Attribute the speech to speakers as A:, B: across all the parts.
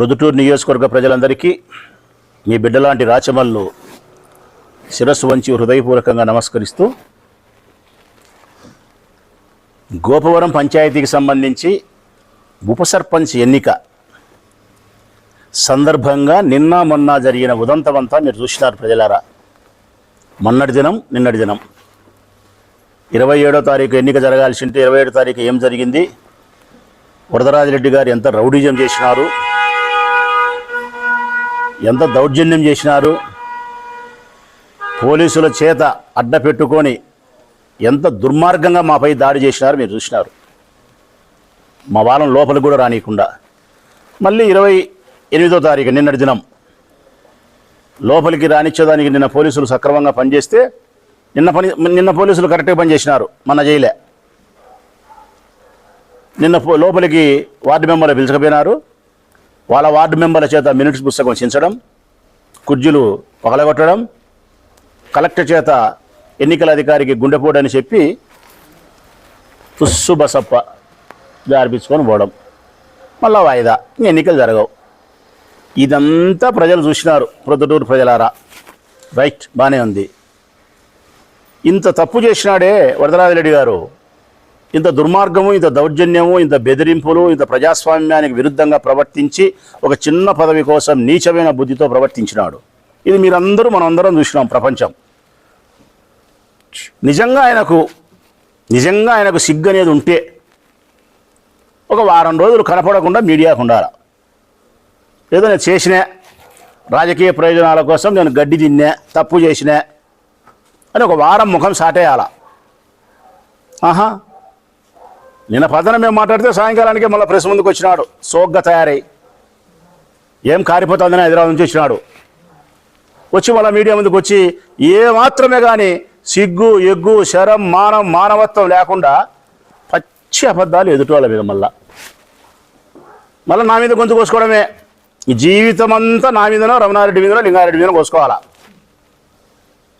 A: ప్రొద్దుటూరు నియోజకవర్గ ప్రజలందరికీ మీ బిడ్డలాంటి రాచమల్లు శిరస్సు వంచి హృదయపూర్వకంగా నమస్కరిస్తూ గోపవరం పంచాయతీకి సంబంధించి ఉప సర్పంచ్ ఎన్నిక సందర్భంగా నిన్న మొన్న జరిగిన ఉదంతమంతా మీరు చూసినారు ప్రజలారా. మొన్నటి దినం నిన్నటి దినం. ఇరవై ఏడో తారీఖు ఎన్నిక జరగాల్సి ఉంటే ఇరవై ఏడో తారీఖు ఏం జరిగింది? వరదరాజిరెడ్డి గారు ఎంత రౌడీజం చేసినారు? ఎంత దౌర్జన్యం చేసినారు? పోలీసుల చేత అడ్డ పెట్టుకొని ఎంత దుర్మార్గంగా మాపై దాడి చేసినారు మీరు చూసినారు. మా వాళ్ళం లోపలికి కూడా రానియకుండా. మళ్ళీ ఇరవై ఎనిమిదో తారీఖు నిన్నటి దినం లోపలికి రానిచ్చేదానికి నిన్న పోలీసులు సక్రమంగా పనిచేస్తే నిన్న పని నిన్న పోలీసులు కరెక్ట్గా పనిచేసినారు మన జైలే. నిన్న లోపలికి వార్డు మెంబర్లు పిలుచుకుపోయినారు. వాళ్ళ వార్డు మెంబర్ల చేత మినిట్స్ పుస్తకం చించడం కుర్జీలు పగలగొట్టడం కలెక్టర్ చేత ఎన్నికల అధికారికి గుండెపోటు అని చెప్పి తుస్సు బసప్ప జారిపించుకొని పోవడం. మళ్ళా వాయిదా. ఎన్నికలు జరగవు. ఇదంతా ప్రజలు చూసినారు ప్రొద్దుటూరు ప్రజలారా. రైట్ బాగానే ఉంది. ఇంత తప్పు చేసినాడే వరదరాజిరెడ్డి గారు. ఇంత దుర్మార్గము ఇంత దౌర్జన్యము ఇంత బెదిరింపులు ఇంత ప్రజాస్వామ్యానికి విరుద్ధంగా ప్రవర్తించి ఒక చిన్న పదవి కోసం నీచమైన బుద్ధితో ప్రవర్తించినాడు. ఇది మీరందరూ మనందరం చూసినాం ప్రపంచం. నిజంగా ఆయనకు నిజంగా ఆయనకు సిగ్గు అనేది ఉంటే ఒక వారం రోజులు కనపడకుండా మీడియాకు ఉండాలి. ఏదో నేను చేసినా రాజకీయ ప్రయోజనాల కోసం నేను గడ్డి తిన్నా తప్పు చేసినా అని ఒక వారం ముఖం సాటేయాల. ఆహా నిన్న పదన మేము మాట్లాడితే సాయంకాలానికి మళ్ళీ ప్రెస్ ముందుకు వచ్చినాడు. సోగ్గా తయారై. ఏం కారిపోతుందని హైదరాబాద్ నుంచి వచ్చినాడు. వచ్చి మళ్ళీ మీడియా ముందుకు వచ్చి ఏ మాత్రమే కానీ సిగ్గు ఎగ్గు శరం మానం మానవత్వం లేకుండా పచ్చి అబద్ధాలు ఎదుటి మీద మళ్ళా. మళ్ళీ నా మీద గొంతు కోసుకోవడమే. జీవితం అంతా నా మీదనో రమణారెడ్డి మీదనో లింగారెడ్డి మీదనో కోసుకోవాలా?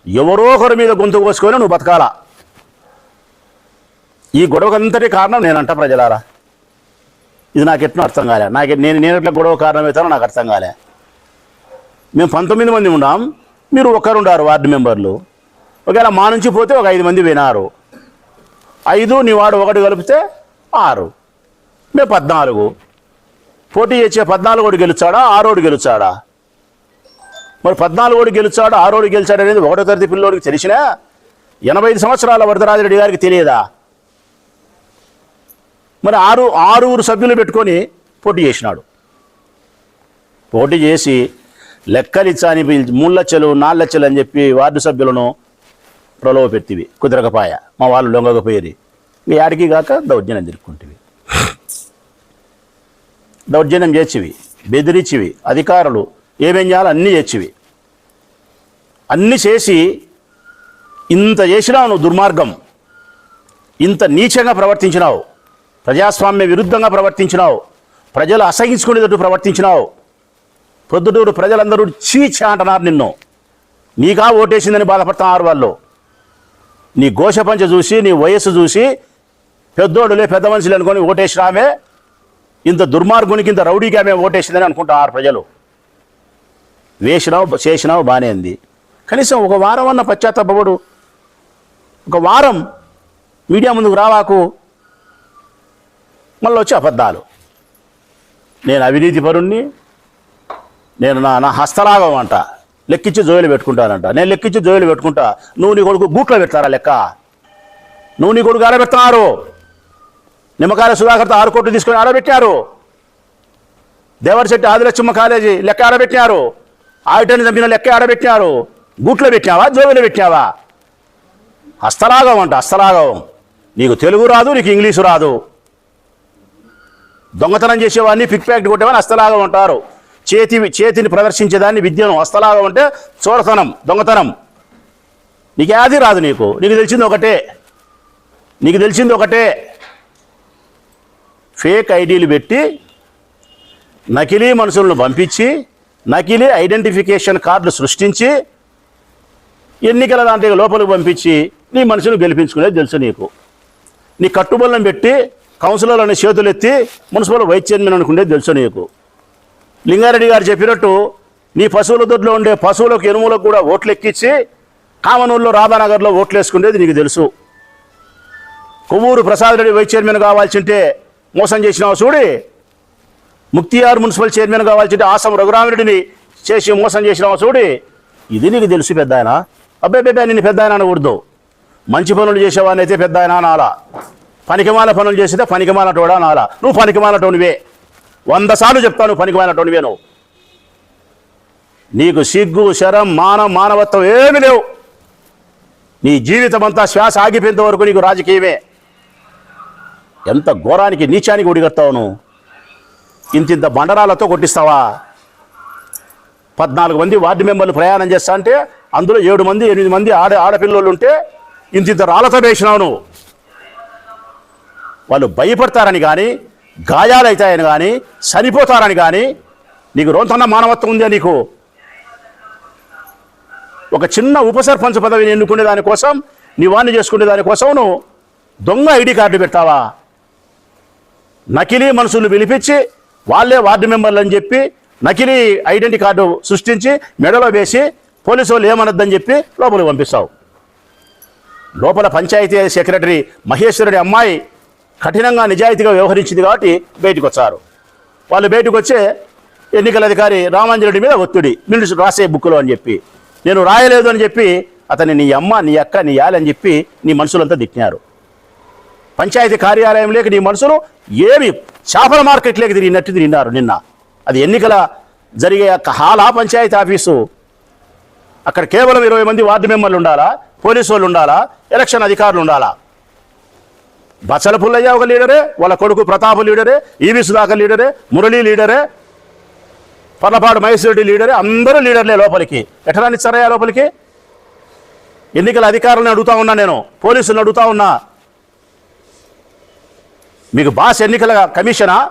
A: ఎవరో ఒకరి మీద గొంతు కోసుకొని నువ్వు బతకాలా? ఈ గొడవకంతటి కారణం నేనంట ప్రజలారా. ఇది నాకు ఎట్లా అర్థం కాలే. నాకు నేను నేను ఎట్లా గొడవ కారణం అవుతానో నాకు అర్థం కాలే. మేము పంతొమ్మిది మంది ఉన్నాం. మీరు ఒకరుండారు వార్డు మెంబర్లు. ఒకవేళ మా నుంచి పోతే ఒక ఐదు మంది వినారు. ఐదు నీ వాడు ఒకటి కలిపితే ఆరు. మేము పద్నాలుగు. పోటీ చేసే పద్నాలుగోడు గెలుచాడా? ఆరోడు గెలుచాడా? మరి పద్నాలుగోడు గెలుచాడు? ఆరోడు గెలిచాడు అనేది ఒకటో తరగతి పిల్లోడికి తెలిసినా ఎనభై ఐదు సంవత్సరాల వరదరాజరెడ్డి గారికి తెలియదా? మరి ఆరు ఆరుగురు సభ్యులు పెట్టుకొని పోటీ చేసినాడు. పోటీ చేసి లెక్కలిచ్చని పిలిచి మూడు లక్షలు నాలుగు లక్షలు అని చెప్పి వార్డు సభ్యులను ప్రలోభ పెట్టివి కుదరకపాయ. మా వాళ్ళు లొంగకపోయేది. మీ ఆడికి కాక దౌర్జన్యం తిరుక్కుంటేవి దౌర్జన్యం చేసివి బెదిరించివి అధికారులు ఏమేం చేయాలో అన్నీ చేసివి అన్నీ చేసి ఇంత చేసినావు నువ్వు దుర్మార్గం. ఇంత నీచంగా ప్రవర్తించినావు. ప్రజాస్వామ్య విరుద్ధంగా ప్రవర్తించినావు. ప్రజలు అసహించుకునేటట్టు ప్రవర్తించినావు. పొద్దుటూరు ప్రజలందరూ చీచ అంటున్నారు నిన్ను. నీకా ఓటేసిందని బాధపడుతున్నారు వాళ్ళు. నీ ఘోషపంచ చూసి నీ వయస్సు చూసి పెద్దోడులే పెద్ద మనుషులు అనుకొని ఓటేసినామే. ఇంత దుర్మార్గునికి ఇంత రౌడీకి ఆమె ఓటేసిందని అనుకుంటున్నారు ప్రజలు. వేసినావు చేసినావు బాగానే ఉంది. కనీసం ఒక వారం అన్న పశ్చాత్తాపడు ఒక వారం మీడియా ముందుకు రావాకు. మళ్ళీ వచ్చి అబద్ధాలు. నేను అవినీతి పరుణ్ణి నేను నా నా హస్తలాగం అంట లెక్కించి జోయిలు పెట్టుకుంటానంట. నేను లెక్కించి జోయిలు పెట్టుకుంటా నువ్వు నీ కొడుకు గూట్లో పెడతారా లెక్క? నువ్వు నీ కొడుకు ఆడబెట్టినారు నిమ్మకాయల సుధాకర్తో ఆరు కోట్లు తీసుకొని ఆడబెట్టారు. దేవరశెట్టి ఆదిలక్ష్మ కాలేజీ లెక్క ఆడబెట్టారు ఆడిటని చంపిన లెక్క ఆడబెట్టారు గూట్లో పెట్టావా జోబిలో పెట్టావా? హస్తలాగం అంట హస్తలాగం నీకు తెలుగు రాదు నీకు ఇంగ్లీషు రాదు. దొంగతనం చేసేవాడిని పిక్ ప్యాక్ట్ కొట్టేవాడిని హస్తలాగం అంటారు చేతి చేతిని ప్రదర్శించేదాన్ని విద్యను హస్తలాగం అంటే చోరతనం దొంగతనం. నీకు ఏది రాదు నీకు. నీకు తెలిసింది ఒకటే. నీకు తెలిసింది ఒకటే. ఫేక్ ఐడీలు పెట్టి నకిలీ మనుషులను పంపించి నకిలీ ఐడెంటిఫికేషన్ కార్డులు సృష్టించి ఎన్నికల దాంట్లో లోపలికి పంపించి నీ మనుషులు గెలిపించుకునేది తెలుసు నీకు. నీ కట్టుబడులను పెట్టి కౌన్సిలర్లని చేతులెత్తి మున్సిపల్ వైస్ చైర్మన్ అనుకునేది తెలుసు నీకు. లింగారెడ్డి గారు చెప్పినట్టు నీ పశువుల దొడ్లో ఉండే పశువులకు ఎనుములకు కూడా ఓట్లు ఎక్కించి కామనూరులో రాధానగర్లో ఓట్లు వేసుకునేది నీకు తెలుసు. కొవ్వూరు ప్రసాద్ రెడ్డి వైస్ చైర్మన్ కావాల్సింటే మోసం చేసినావు చూడి. ముక్తియార్ మున్సిపల్ చైర్మన్ కావాల్సింటే ఆసం రఘురామరెడ్డిని చేసి మోసం చేసినావు చూడి. ఇది నీకు తెలుసు పెద్ద ఆయన అబ్బాయి పెద్ద నిన్ను పెద్ద ఆయన అనకూడదు. మంచి పనులు చేసేవాడిని అయితే పెద్ద ఆయన అనాలా. పనికిమాల పనులు చేసితే పనికిమాలటోడా నాలా? నువ్వు పనికిమాలటోనివే వంద సార్లు చెప్తాను నువ్వు టోనివే నువ్వు. నీకు సిగ్గు శరం మానం మానవత్వం ఏమీ లేవు. నీ జీవితం అంతా శ్వాస ఆగిపోయేంత వరకు నీకు రాజకీయమే. ఎంత ఘోరానికి నీచానికి ఉడిగత్తావు నువ్వు. ఇంతింత బండరాలతో కొట్టిస్తావా? పద్నాలుగు మంది వార్డు మెంబర్లు ప్రయాణం చేస్తా అంటే అందులో ఏడు మంది ఎనిమిది మంది ఆడ ఆడపిల్లలు ఉంటే ఇంతింత రాళ్ళతో వేసినావు నువ్వు. వాళ్ళు భయపడతారని కానీ గాయాలవుతాయని కానీ చనిపోతారని కానీ నీకు రోంతన్న మానవత్వం ఉందే నీకు. ఒక చిన్న ఉపసర్పంచ్ పదవిని ఎన్నుకునే దానికోసం నీ చేసుకునే దానికోసం నువ్వు దొంగ ఐడి కార్డు పెడతావా? నకిలీ మనుషులు పిలిపించి వాళ్ళే వార్డు మెంబర్లు అని చెప్పి నకిలీ ఐడెంటి కార్డు సృష్టించి మెడలో వేసి పోలీసు వాళ్ళు ఏమనొద్దని చెప్పి లోపలికి పంపిస్తావు. లోపల పంచాయతీ సెక్రటరీ మహేశ్వరుడి అమ్మాయి కఠినంగా నిజాయితీగా వ్యవహరించింది కాబట్టి బయటకు వచ్చారు వాళ్ళు బయటకు వచ్చే ఎన్నికల అధికారి రామాంజనుడి మీద ఒత్తిడి. నిన్ను రాసే బుక్లో అని చెప్పి. నేను రాయలేదు అని చెప్పి అతని నీ అమ్మ నీ అక్క నీ యాలని చెప్పి నీ మనుషులంతా తిట్టినారు. పంచాయతీ కార్యాలయం లేక నీ మనుషులు ఏమి చేపల మార్కెట్లోకి తిరిగినట్టు తిరిగినారు నిన్న. అది ఎన్నికల జరిగే యొక్క హాలా పంచాయతీ ఆఫీసు. అక్కడ కేవలం ఇరవై మంది వార్డు మెంబర్లు ఉండాలా? పోలీసు వాళ్ళు ఉండాలా? ఎలక్షన్ అధికారులు ఉండాలా? బచ్చల పుల్లయ్య ఒక లీడరే వాళ్ళ కొడుకు ప్రతాప్ లీడరే ఈవి సుధాకర్ లీడరే మురళీ లీడరే పర్లపాడు మహేశ్వరుడి లీడరే అందరూ లీడర్లే లోపలికి. ఎట్లా రానిచ్చారయ్యా లోపలికి? ఎన్నికల అధికారులను అడుగుతా ఉన్నా నేను పోలీసులను అడుగుతా ఉన్నా. మీకు భాష ఎన్నికల కమిషనా?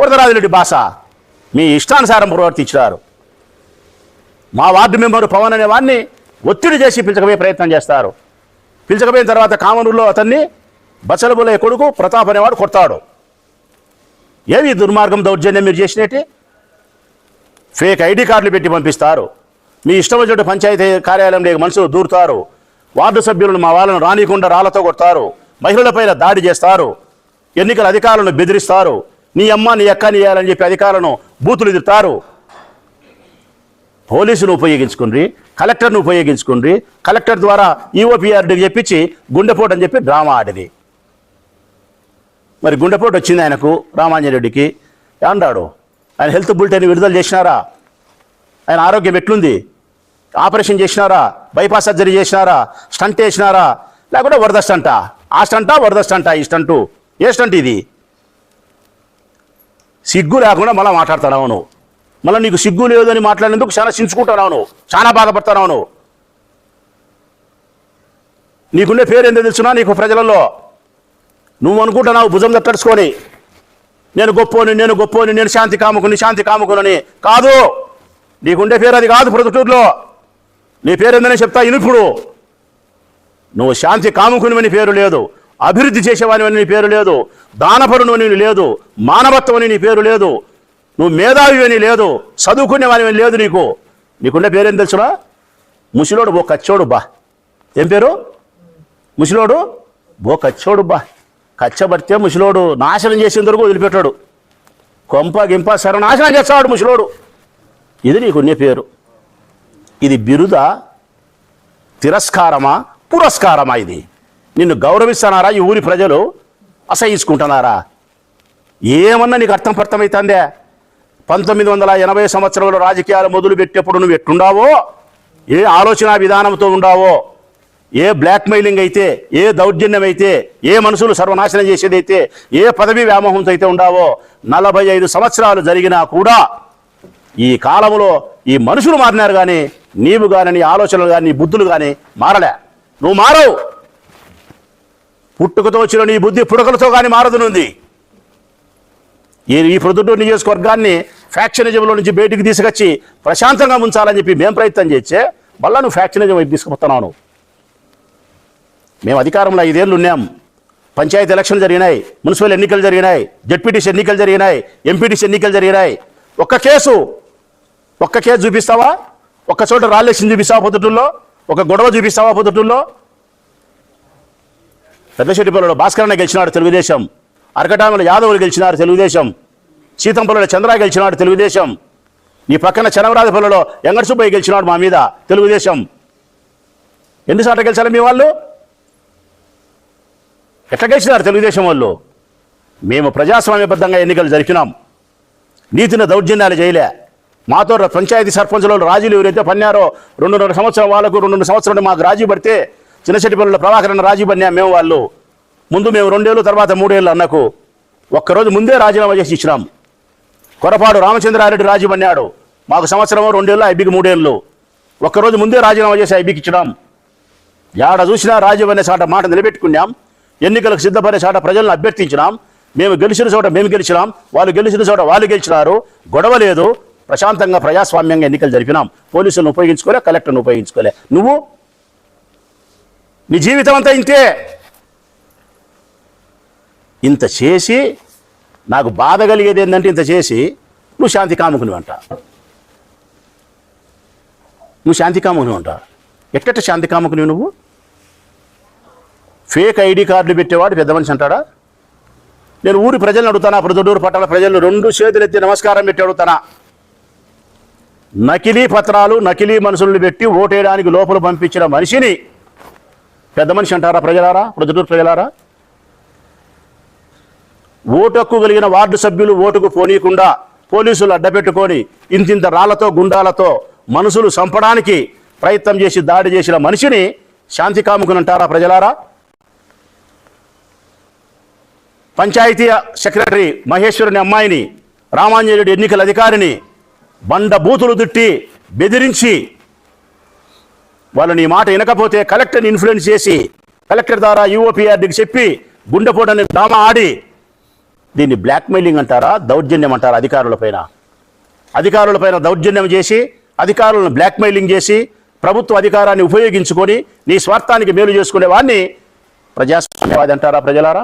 A: వరదరాజురెడ్డి భాష మీ ఇష్టానుసారం ప్రవర్తించినారు. మా వార్డు మెంబరు పవన్ అనే వాడిని ఒత్తిడి చేసి పిలుచకపోయే ప్రయత్నం చేస్తారు. పిలుచకపోయిన తర్వాత కామనూరులో అతన్ని బచ్చలబులయ్య కొడుకు ప్రతాప్ అనేవాడు కొడతాడు. ఏమి దుర్మార్గం దౌర్జన్యం మీరు చేసినట్టు? ఫేక్ ఐడి కార్డులు పెట్టి పంపిస్తారు. మీ ఇష్టం వచ్చినట్టు పంచాయతీ కార్యాలయంలో మనుషులు దూరుతారు. వార్డు సభ్యులను మా వాళ్ళను రానికుండా రాళ్ళతో కొడతారు. మహిళలపైన దాడి చేస్తారు. ఎన్నికల అధికారులను బెదిరిస్తారు. నీ అమ్మ నీ అక్క నీ అని చెప్పి అధికారులను బూతులు ఎదురుతారు పోలీసును ఉపయోగించుకుండ్రి కలెక్టర్ను ఉపయోగించుకుండ్రి కలెక్టర్ ద్వారా ఈఓపీఆర్డీకి చెప్పించి గుండెపోటు అని చెప్పి డ్రామా ఆడిది. మరి గుండెపోటు వచ్చింది ఆయనకు రామాంజరెడ్డికి అన్నాడు ఆయన హెల్త్ బులెటిన్ విడుదల చేసినారా? ఆయన ఆరోగ్యం ఎట్లుంది? ఆపరేషన్ చేసినారా? బైపాస్ సర్జరీ చేసినారా? స్టంట్ వేసినారా? లేకుంటే వరద స్టంట ఆ? స్టంటా వరద స్టంటా ఈ స్టంటు? ఏ స్టంట్ ఇది? సిగ్గు లేకుండా మళ్ళీ మాట్లాడుతున్నావు నువ్వు మళ్ళీ నీకు సిగ్గు లేదని మాట్లాడినందుకు చాలా చించుకుంటున్నావు నువ్వు చాలా బాధపడుతున్నావు నువ్వు నీకుండే పేరు ఎంత తెలుసునా నీకు ప్రజలలో? నువ్వు అనుకుంటున్నావు భుజం తట్టుకొని నేను గొప్పోని నేను గొప్పోని నేను శాంతి కాముకుని శాంతి కాముకునని. కాదు! నీకుండే పేరు అది కాదు ప్రొద్దుటూరులో నీ పేరు ఏందని చెప్తా ఇనుప్పుడు నువ్వు శాంతి కాముకునివని పేరు లేదు. అభివృద్ధి చేసేవానివని నీ పేరు లేదు. దానపరుడు అని లేదు. మానవత్వం అని నీ పేరు లేదు. నువ్వు మేధావి అని లేదు. చదువుకునేవానివని లేదు నీకు. నీకుండే పేరేం తెలుసురా? ముసిలోడు ఓ కచ్చోడు బా. ఏం పేరు? ముసిలోడు ఓ కచ్చోడు బా. కచ్చబడితే ముసలోడు నాశనం చేసేందుకు వదిలిపెట్టాడు. కొంప గింప సర్వనాశనం చేస్తాడు ముసలోడు. ఇది నీకున్నే పేరు. ఇది బిరుద తిరస్కారమా పురస్కారమా ఇది? నిన్ను గౌరవిస్తున్నారా ఈ ఊరి ప్రజలు? అసహించుకుంటున్నారా? ఏమన్నా నీకు అర్థం పర్థమవుతుందే పంతొమ్మిది వందల ఎనభై సంవత్సరంలో రాజకీయాలు మొదలుపెట్టేప్పుడు నువ్వు ఎట్టుండావో? ఏ ఆలోచన విధానంతో ఉండావో? ఏ బ్లాక్మెయిలింగ్ అయితే ఏ దౌర్జన్యం అయితే ఏ మనుషులు సర్వనాశనం చేసేదైతే ఏ పదవి వ్యామోహంతో అయితే ఉండావో నలభై ఐదు సంవత్సరాలు జరిగినా కూడా ఈ కాలంలో ఈ మనుషులు మారినారు కానీ నీవు కానీ నీ ఆలోచనలు కానీ నీ బుద్ధులు కానీ మారలే. నువ్వు మారవు. పుట్టుకతో వచ్చిన నీ బుద్ధి పుడకలతో కానీ మారదునుంది. ఈ ఈ ప్రొద్దుటూరు నియోజకవర్గాన్ని ఫ్యాక్షనిజంలో నుంచి బయటికి తీసుకొచ్చి ప్రశాంతంగా ఉంచాలని చెప్పి మేము ప్రయత్నం చేస్తే మళ్ళా నువ్వు ఫ్యాక్షనిజం వైపు తీసుకుపోతున్నావు నువ్వు. మేము అధికారంలో ఐదేళ్ళు ఉన్నాం. పంచాయతీ ఎలక్షన్లు జరిగినాయి మున్సిపల్ ఎన్నికలు జరిగినాయి జడ్పీటీసీ ఎన్నికలు జరిగినాయి ఎంపీటీసీ ఎన్నికలు జరిగినాయి. ఒక్క కేసు ఒక్క కేసు చూపిస్తావా? ఒక్క చోట రాళ్ళేసింది చూపిస్తావా పొద్దుటూల్లో ఒక గొడవ చూపిస్తావా పొద్దుటూల్లో పెద్దశెట్టిపల్లిలో భాస్కరన్న గెలిచినాడు తెలుగుదేశం. అరకటామల యాదవులు గెలిచినారు తెలుగుదేశం. సీతంపల్లిలో చంద్ర గెలిచినాడు తెలుగుదేశం. నీ పక్కన చనవరాజపల్లిలో ఎంగడ సుబ్బయ్య గెలిచినాడు మా మీద తెలుగుదేశం. ఎన్నిసార్లు గెలిచారు మీ వాళ్ళు? ఎట్లా గెలిచినారు తెలుగుదేశం వాళ్ళు? మేము ప్రజాస్వామ్యబద్ధంగా ఎన్నికలు జరిపినాం. నీతిని దౌర్జన్యాలు చేయలే. మాతో పంచాయతీ సర్పంచులు రాజీలు ఎవరైతే పన్నారో రెండున్నర సంవత్సరం వాళ్ళకు రెండున్నర సంవత్సరం మాకు రాజీ పడితే చిన్నచెట్టిపల్లిలో ప్రభాకరణ రాజీ పడినా మేము వాళ్ళు. ముందు మేము రెండేళ్ళు తర్వాత మూడేళ్ళు అన్నకు ఒక్కరోజు ముందే రాజీనామా చేసి ఇచ్చినాం. కొరపాడు రామచంద్రారెడ్డి రాజీ పన్నాడు మాకు సంవత్సరం రెండేళ్ళు ఐబీకి మూడేళ్ళు. ఒక్కరోజు ముందే రాజీనామా చేసి ఐబీకి ఇచ్చినాం. యాడ చూసినా రాజ్యం అనే సాట మాట నిలబెట్టుకున్నాం. ఎన్నికలకు సిద్ధపడే చోట ప్రజలను అభ్యర్థించినాం. మేము గెలిచిన చోట మేము గెలిచినాం. వాళ్ళు గెలిచిన చోట వాళ్ళు గెలిచినారు. గొడవ లేదు. ప్రశాంతంగా ప్రజాస్వామ్యంగా ఎన్నికలు జరిపినాం. పోలీసులను ఉపయోగించుకోలే కలెక్టర్ను ఉపయోగించుకోలే. నువ్వు నీ జీవితం అంతా ఇంతే. ఇంత చేసి నాకు బాధ కలిగేది ఏంటంటే ఇంత చేసి నువ్వు శాంతి కాముకుని అంట. నువ్వు శాంతి కాముకుని అంట. ఎట్టట శాంతి కాముకుని నువ్వు? ఫేక్ ఐడి కార్డులు పెట్టేవాడు పెద్ద మనిషి అంటాడా? నేను ఊరి ప్రజలను అడుగుతానా? ప్రొద్దుటూరు పట్టణ ప్రజలు రెండు చేతులు ఎత్తి నమస్కారం పెట్టి అడుగుతానా? నకిలీ పత్రాలు నకిలీ మనుషులను పెట్టి ఓటేయడానికి లోపల పంపించిన మనిషిని పెద్ద మనిషి అంటారా ప్రజలారా? ప్రొద్దుటూరు ప్రజలారా? ఓటు కలిగిన వార్డు సభ్యులు ఓటుకు పోనీయకుండా పోలీసులు అడ్డపెట్టుకొని ఇంతింత రాళ్ళతో గుండాలతో మనుషులు చంపడానికి ప్రయత్నం చేసి దాడి చేసిన మనిషిని శాంతి కాముకునంటారా ప్రజలారా? పంచాయతీ సెక్రటరీ మహేశ్వరుని అమ్మాయిని రామాంజనేయుడు ఎన్నికల అధికారిని బండ బూతులు తిట్టి బెదిరించి వాళ్ళని ఈ మాట వినకపోతే కలెక్టర్ని ఇన్ఫ్లుయెన్స్ చేసి కలెక్టర్ ద్వారా యూఓపీఆర్డీకి చెప్పి గుండెపోటని డ్రామా ఆడి దీన్ని బ్లాక్మెయిలింగ్ అంటారా దౌర్జన్యం అంటారా అధికారులపైన అధికారులపైన దౌర్జన్యం చేసి అధికారులను బ్లాక్మెయిలింగ్ చేసి ప్రభుత్వ అధికారాన్ని ఉపయోగించుకొని నీ స్వార్థానికి మేలు చేసుకునే వాడిని ప్రజాస్వామ్యవాది అంటారా ప్రజలారా?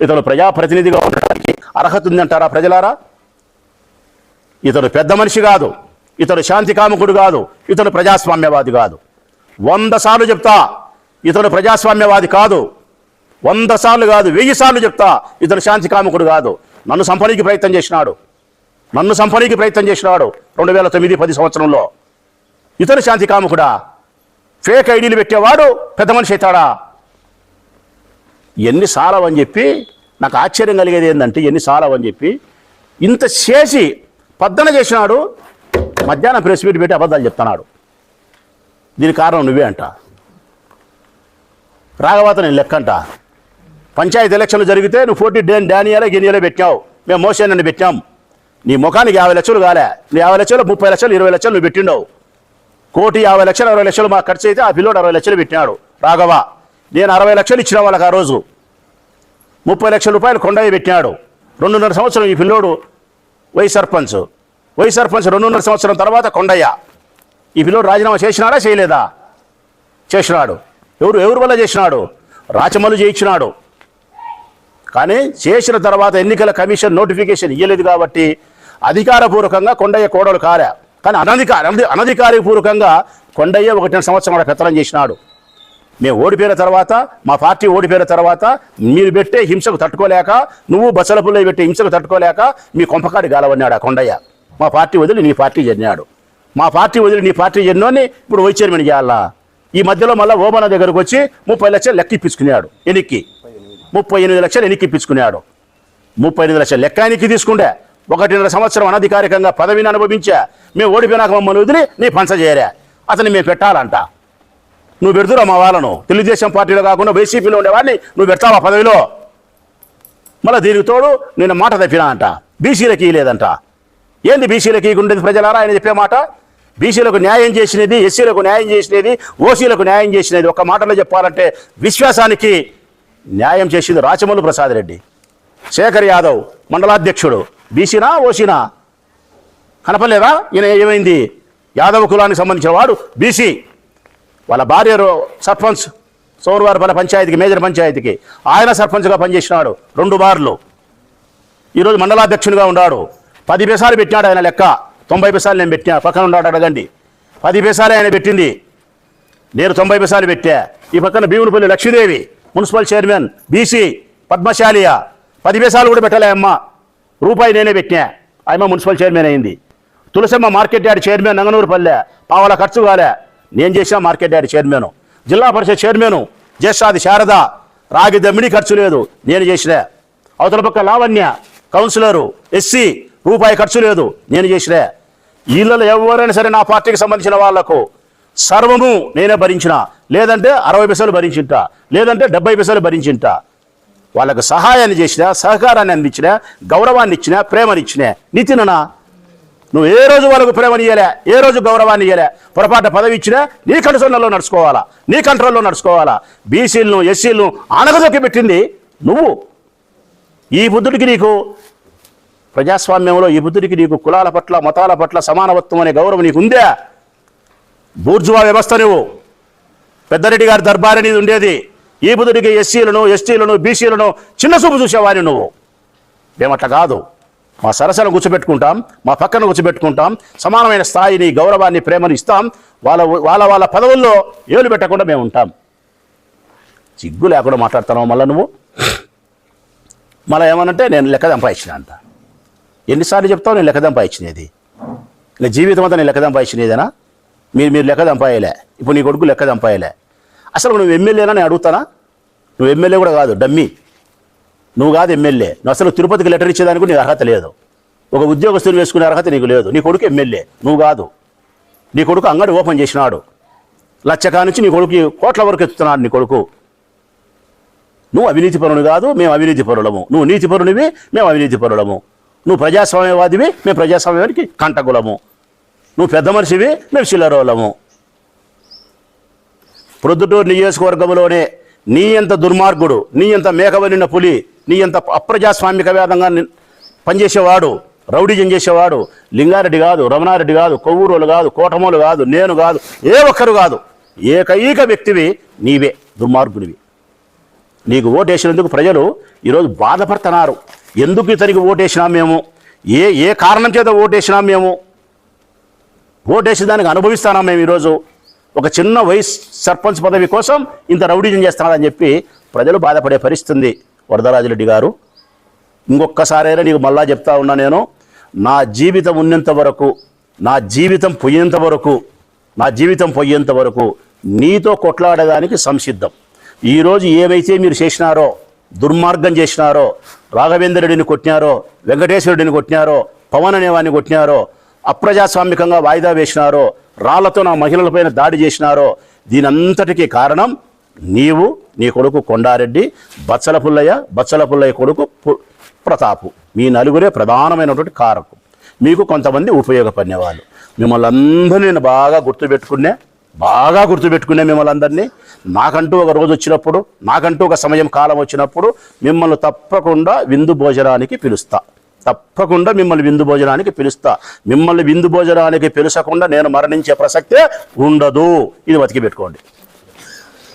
A: ఇతను ప్రజాప్రతినిధిగా ఉండడానికి అర్హత ఉందంటారా ప్రజలారా? ఇతడు పెద్ద మనిషి కాదు. ఇతడు శాంతి కాముకుడు కాదు. ఇతడు ప్రజాస్వామ్యవాది కాదు. వంద సార్లు చెప్తా ఇతడు ప్రజాస్వామ్యవాది కాదు. వంద సార్లు కాదు వెయ్యి సార్లు చెప్తా ఇతడు శాంతి కాముకుడు కాదు. నన్ను సంపనీకి ప్రయత్నం చేసినాడు. నన్ను సంపనీకి ప్రయత్నం చేసినాడు రెండు వేల తొమ్మిది పది సంవత్సరంలో. ఇతడు శాంతి కాముకుడా? ఫేక్ ఐడీలు పెట్టేవాడు పెద్ద మనిషి అవుతాడా? ఎన్ని సాలవని చెప్పి నాకు ఆశ్చర్యం కలిగేది ఏంటంటే ఎన్ని సాలవని చెప్పి ఇంత చేసి పద్దన చేసినాడు మధ్యాహ్నం ప్రెస్ మీట్ పెట్టి అబద్ధాలు చెప్తున్నాడు. దీని కారణం నువ్వే అంట. రాఘవాత నేను లెక్కంట పంచాయతీ ఎలక్షన్లు జరిగితే నువ్వు పోటీ డేన్ డానియాలో గినియాలో పెట్టావు మేము మోషన్ అని పెట్టాం నీ ముఖానికి యాభై లక్షలు కాలే. నీ యాభై లక్షలు ముప్పై లక్షలు ఇరవై లక్షలు నువ్వు పెట్టిండవు. కోటి యాభై లక్షలు అరవై లక్షలు మాకు ఖర్చు అయితే ఆ పిల్లోడు అరవై లక్షలు పెట్టినాడు రాఘవ. నేను అరవై లక్షలు ఇచ్చిన వాళ్ళకి ఆ రోజు. ముప్పై లక్షల రూపాయలు కొండయ్య పెట్టినాడు. రెండున్నర సంవత్సరం ఈ పిల్లోడు వై సర్పంచ్. వై సర్పంచ్ రెండున్నర సంవత్సరం తర్వాత కొండయ్య. ఈ పిల్లోడు రాజీనామా చేసినాడా చేయలేదా? చేసినాడు. ఎవరు ఎవరి వల్ల చేసినాడు? రాచమల్లు చేయించినాడు. కానీ చేసిన తర్వాత ఎన్నికల కమిషన్ నోటిఫికేషన్ ఇవ్వలేదు కాబట్టి అధికారపూర్వకంగా కొండయ్య కోడలు కారా కానీ అనధికార అనధికారపూర్వకంగా కొండయ్య ఒకటిన్నర సంవత్సరం కూడా పెత్తనం చేసినాడు. మేము ఓడిపోయిన తర్వాత మా పార్టీ ఓడిపోయిన తర్వాత మీరు పెట్టే హింసకు తట్టుకోలేక నువ్వు బసలపుల్లో పెట్టే హింసకు తట్టుకోలేక మీ కొంపకాడి గాలవన్నాడు ఆ కొండయ్య. మా పార్టీ వదిలి నీ పార్టీ చెన్నాడు మా పార్టీ వదిలి నీ పార్టీ చెన్నోని ఇప్పుడు వైస్ చైర్మన్ చేయాలా? ఈ మధ్యలో మళ్ళీ ఓమన దగ్గరకు వచ్చి ముప్పై లక్షలు లెక్క ఇప్పించుకున్నాడు ఎనిక్కి. ముప్పై ఎనిమిది లక్షలు ఎనిక్కి ఇప్పించుకున్నాడు. ముప్పై ఎనిమిది లక్షలు లెక్క ఎనిక్కి తీసుకుంటే ఒకటిన్నర సంవత్సరం అనధికారికంగా పదవిని అనుభవించా. మేము ఓడిపోయినాక మమ్మల్ని వదిలి నీ పంచ చేయరా అతన్ని మేము పెట్టాలంట. నువ్వు పెడుతురా మా వాళ్ళను? తెలుగుదేశం పార్టీలో కాకుండా వైసీపీలో ఉండేవాడిని నువ్వు పెడతావా పదవిలో? మళ్ళీ దీనికి తోడు నేను మాట తప్పినా అంట. బీసీలకి ఇయ్యలేదంట ఏంది బీసీలకి ఇయ్యకుండేది ప్రజలారా? ఆయన చెప్పే మాట? బీసీలకు న్యాయం చేసినది ఎస్సీలకు న్యాయం చేసినది ఓసీలకు న్యాయం చేసినది. ఒక మాటలో చెప్పాలంటే విశ్వాసానికి న్యాయం చేసింది రాచమల్లు ప్రసాద్ రెడ్డి. శేఖర్ యాదవ్ మండలాధ్యక్షుడు. బీసీనా ఓసీనా? కనపలేదా ఈయన ఏమైంది? యాదవ కులానికి సంబంధించిన వాడు బీసీ. వాళ్ళ భార్య సర్పంచ్ సర్పంచ్ సోమవారపల్లి పంచాయతీకి మేజర్ పంచాయతీకి. ఆయన సర్పంచ్గా పనిచేసినాడు రెండు బార్లు ఈరోజు మండలాధ్యక్షునిగా ఉన్నాడు. పది పైసలు పెట్టినాడు ఆయన లెక్క. తొంభై పైసలు నేను పెట్టినా. పక్కన ఉన్నాడు అడగండి. పది పైసలే ఆయన పెట్టింది. నేను తొంభై పైసాలు పెట్టా. ఈ పక్కన Bheemunipalli Lakshmidevi municipal chairman BC పద్మశాలియ. పది పైసలు కూడా పెట్టలే అమ్మ. రూపాయి నేనే పెట్టినా. ఆయమ్మ మున్సిపల్ చైర్మన్ అయింది. Tulasamma market yard chairman Nanganuru పల్లె పావల ఖర్చు కాలే. నేను చేసిన మార్కెట్ యార్డ్ చైర్మన్ జిల్లా పరిషత్ చైర్మన్ జ్యేష్ఠాది శారద రాగి దమ్మిడి ఖర్చు లేదు నేను చేసిన. అవతల పక్క లావణ్య కౌన్సిలరు ఎస్సీ రూపాయి ఖర్చు లేదు నేను చేసిన. వీళ్ళలో ఎవరైనా సరే నా పార్టీకి సంబంధించిన వాళ్ళకు సర్వము నేనే భరించిన. లేదంటే అరవై పైసలు భరించింట లేదంటే డెబ్బై పైసలు భరించింట. వాళ్ళకు సహాయాన్ని చేసిన సహకారాన్ని అందించిన గౌరవాన్ని ఇచ్చిన ప్రేమనిచ్చిన నితిననా? నువ్వు ఏ రోజు వాళ్ళకు ప్రేమని ఇయ్యలే ఏ రోజు గౌరవాన్ని ఇయ్యలే. పొరపాటు పదవి ఇచ్చినా నీ కంట్రోల్లో నడుచుకోవాలా నీ కంట్రోల్లో నడుచుకోవాలా. బీసీలను ఎస్సీలను అనగదొక్కి పెట్టింది నువ్వు. ఈ బుద్ధుడికి నీకు ప్రజాస్వామ్యంలో ఈ బుద్ధుడికి నీకు కులాల పట్ల మతాల పట్ల సమానవత్వం అనే గౌరవం నీకు ఉందే? బూర్జువా వ్యవస్థ నువ్వు. పెద్దరెడ్డి గారి దర్బార్ అనేది ఉండేది. ఈ బుద్ధుడికి ఎస్సీలను ఎస్టీలను బీసీలను చిన్న చూపు చూసేవాడిని నువ్వు. మేమట్లా కాదు. మా సరసను కూర్చోబెట్టుకుంటాం మా పక్కన కూర్చోబెట్టుకుంటాం సమానమైన స్థాయిని గౌరవాన్ని ప్రేమను ఇస్తాం. వాళ్ళ వాళ్ళ వాళ్ళ పదవుల్లో ఏలు పెట్టకుండా మేము ఉంటాం. సిగ్గు లేకుండా మాట్లాడుతున్నావు మళ్ళీ నువ్వు? మళ్ళీ ఏమనంటే నేను లెక్క సంపాదించిన అంట ఎన్నిసార్లు చెప్తావు నేను లెక్క సంపాదించినది. ఇలా జీవితం అంతా నేను లెక్క సంపాదించినదేనా? మీరు మీరు లెక్క సంపాయలే ఇప్పుడు నీ కొడుకు లెక్క సంపాయలే అసలు నువ్వు ఎమ్మెల్యేనా? నేను అడుగుతానా? నువ్వు ఎమ్మెల్యే కూడా కాదు డమ్మీ. నువ్వు కాదు ఎమ్మెల్యే. నువ్వు అసలు తిరుపతికి లెటర్ ఇచ్చేదానికి నీకు అర్హత లేదు. ఒక ఉద్యోగస్తుని వేసుకునే అర్హత నీకు లేదు. నీ కొడుకు ఎమ్మెల్యే. నువ్వు కాదు. నీ కొడుకు అంగడి ఓపెన్ చేసినాడు. లచ్చకా నుంచి నీ కొడుకు కోట్ల వరకు ఎత్తుతున్నాడు నీ కొడుకు. నువ్వు అవినీతి పరుడు కాదు మేము అవినీతి పరులము. నువ్వు నీతి పరునివి మేము అవినీతి పరులము. నువ్వు ప్రజాస్వామ్యవాదివి మేము ప్రజాస్వామ్యానికి కంటకులము. నువ్వు పెద్ద మనిషివి మేము చిల్లరోలము ప్రొద్దుటూరు నియోజకవర్గంలోనే నీ ఎంత దుర్మార్గుడు నీ ఎంత మేకవలిన పులి నీ ఎంత అప్రజాస్వామిక వేదంగా పనిచేసేవాడు రౌడీజం చేసేవాడు లింగారెడ్డి కాదు రమణారెడ్డి కాదు కొవ్వూరులు కాదు కోటమూలు కాదు నేను కాదు ఏ ఒక్కరు కాదు. ఏకైక వ్యక్తివి నీవే దుర్మార్గునివి. నీకు ఓటేసినందుకు ప్రజలు ఈరోజు బాధపడుతున్నారు. ఎందుకు ఇతనికి ఓటేసినా మేము? ఏ ఏ కారణం చేత ఓటేసినా మేము? ఓటేసిన దానికి అనుభవిస్తానా మేము ఈరోజు? ఒక చిన్న వైస్ సర్పంచ్ పదవి కోసం ఇంత రౌడీజం చేస్తున్నాడని చెప్పి ప్రజలు బాధపడే పరిస్థితి వరదరాజరెడ్డి గారు. ఇంకొక్కసారైనా నీకు మళ్ళా చెప్తా ఉన్నా నేను నా జీవితం ఉన్నంత వరకు నా జీవితం పోయేంత వరకు నా జీవితం పోయేంత వరకు నీతో కొట్లాడడానికి సంసిద్ధం. ఈరోజు ఏవైతే మీరు చేసినారో దుర్మార్గం చేసినారో రాఘవేంద్ర రెడ్డిని కొట్టినారో వెంకటేశ్వరుడిని కొట్టినారో పవన్ అనేవాడిని కొట్టినారో అప్రజాస్వామికంగా వాయిదా వేసినారో రాళ్ళతో నా మహిళలపైన దాడి చేసినారో దీనంతటికీ కారణం నీవు నీ కొడుకు కొండారెడ్డి బచ్చల పుల్లయ్య బచ్చల పుల్లయ్య కొడుకు పు- ప్రతాపు. మీ నలుగురే ప్రధానమైనటువంటి కారకం మీకు కొంతమంది ఉపయోగపడినవాళ్ళు. మిమ్మల్ని అందరినీ నేను బాగా గుర్తుపెట్టుకునే బాగా గుర్తుపెట్టుకునే మిమ్మల్ని అందరినీ నాకంటూ ఒక రోజు వచ్చినప్పుడు నాకంటూ ఒక సమయం కాలం వచ్చినప్పుడు మిమ్మల్ని తప్పకుండా విందు భోజనానికి పిలుస్తా. తప్పకుండా మిమ్మల్ని విందు భోజనానికి పిలుస్తా. మిమ్మల్ని విందు భోజనానికి పిలుచకుండా నేను మరణించే ప్రసక్తే ఉండదు. ఇది బతికి పెట్టుకోండి